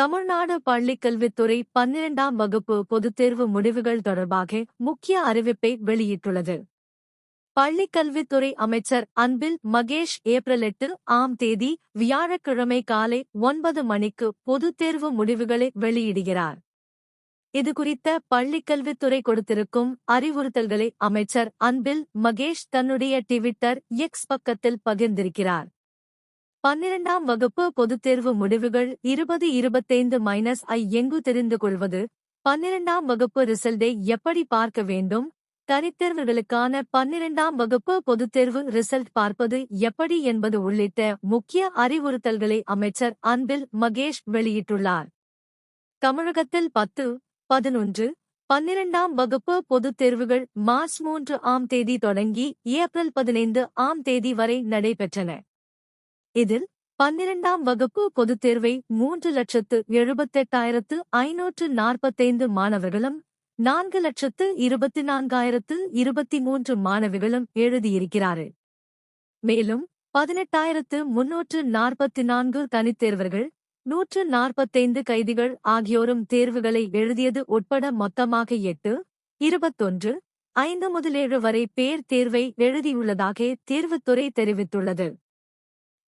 தமிழ்நாடு பள்ளிக்கல்வித்துறை பன்னிரண்டாம் வகுப்பு பொதுத் தேர்வு முடிவுகள் தொடர்பாக முக்கிய அறிவிப்பை வெளியிட்டுள்ளது. பள்ளிக்கல்வித்துறை அமைச்சர் அன்பில் மகேஷ் ஏப்ரல் எட்டு ஆம் தேதி வியாழக்கிழமை காலை ஒன்பது மணிக்கு பொதுத் தேர்வு முடிவுகளை வெளியிடுகிறார். இதுகுறித்த பள்ளிக்கல்வித்துறை கொடுத்திருக்கும் அறிவுறுத்தல்களை அமைச்சர் அன்பில் மகேஷ் தன்னுடைய ட்விட்டர் எக்ஸ் பக்கத்தில் பகிர்ந்திருக்கிறார். பன்னிரண்டாம் வகுப்பு பொதுத் தேர்வு முடிவுகள் இருபது இருபத்தைந்து மைனஸ் ஐ எங்கு தெரிந்து கொள்வது? பன்னிரண்டாம் வகுப்பு ரிசல்ட்டை எப்படி பார்க்க வேண்டும்? தனித்தேர்வுகளுக்கான பன்னிரண்டாம் வகுப்பு பொதுத் தேர்வு ரிசல்ட் பார்ப்பது எப்படி என்பது உள்ளிட்ட முக்கிய அறிவுறுத்தல்களை அமைச்சர் அன்பில் மகேஷ் வெளியிட்டுள்ளார். தமிழகத்தில் பத்து பதினொன்று பன்னிரண்டாம் வகுப்பு பொதுத் தேர்வுகள் மார்ச் மூன்று ஆம் தேதி தொடங்கி ஏப்ரல் பதினைந்து ஆம் தேதி வரை நடைபெற்றன. இதில் பன்னிரண்டாம் வகுப்பு பொதுத் தேர்வை மூன்று லட்சத்து எழுபத்தெட்டாயிரத்து ஐநூற்று நாற்பத்தைந்து மாணவர்களும் நான்கு லட்சத்து இருபத்தி நான்காயிரத்து இருபத்தி மூன்று மாணவிகளும் எழுதியிருக்கிறார்கள். மேலும் பதினெட்டாயிரத்து முன்னூற்று நாற்பத்தி நான்கு தனித்தேர்வர்கள் நூற்று நாற்பத்தைந்து கைதிகள் ஆகியோரும் தேர்வுகளை எழுதியது உட்பட மொத்தமாக எட்டு இருபத்தொன்று ஐந்து முதல் ஏழு வரை பேர் தேர்வை எழுதியுள்ளதாக தேர்வுத்துறை தெரிவித்துள்ளது.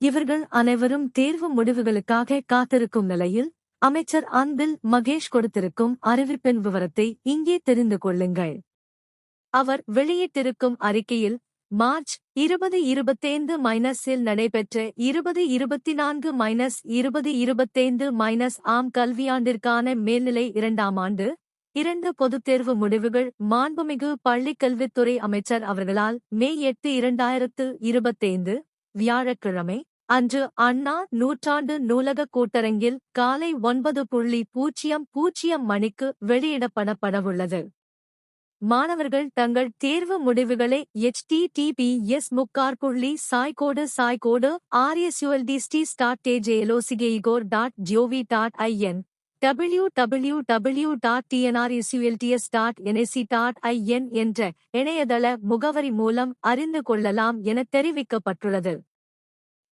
இவர்கள் அனைவரும் தேர்வு முடிவுகளுக்காக காத்திருக்கும் நிலையில் அமைச்சர் அன்பில் மகேஷ் கொடுத்திருக்கும் அறிவிப்பின் விவரத்தை இங்கே தெரிந்து கொள்ளுங்கள். அவர் வெளியிட்டிருக்கும் அறிக்கையில் மார்ச் இருபது இருபத்தைந்து மைனஸில் நடைபெற்ற இருபது இருபத்தி நான்கு மைனஸ் இருபது இருபத்தைந்து மைனஸ் ஆம் கல்வியாண்டிற்கான மேல்நிலை இரண்டாம் ஆண்டு இரண்டு பொதுத் தேர்வு முடிவுகள் மாண்புமிகு பள்ளிக்கல்வித்துறை அமைச்சர் அவர்களால் மே எட்டு இரண்டாயிரத்து இருபத்தைந்து வியாழக்கிழமை அன்று அண்ணா நூற்றாண்டு நூலக கூட்டரங்கில் காலை ஒன்பது புள்ளி பூஜ்ஜியம் பூஜ்ஜியம் மணிக்கு வெளியிடப்படப்படவுள்ளது. மாணவர்கள் தங்கள் தேர்வு முடிவுகளை எச்டிடிபிஎஸ் முக்கார் புள்ளி சாய்கோடு சாய்கோடு ஆர்எஸ்யூஎல்டிஸ்டி ஸ்டாட் டேஜேஎலோசிகேஇகோர் dot gov dot IN W W W dot tnresults dot NSC dot IN என்ற இணையதள முகவரி மூலம் அறிந்து கொள்ளலாம் என தெரிவிக்கப்பட்டுள்ளது.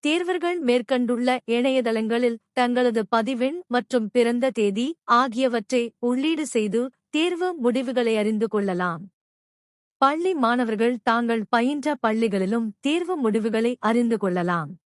தேர்வர்கள் மேற்கண்டுள்ள இணையதளங்களில் தங்களது பதிவெண் மற்றும் பிறந்த தேதி ஆகியவற்றை உள்ளீடு செய்து தேர்வு முடிவுகளை அறிந்து கொள்ளலாம். பள்ளி மாணவர்கள் தாங்கள் பயின்ற பள்ளிகளிலும் தேர்வு முடிவுகளை அறிந்து கொள்ளலாம்.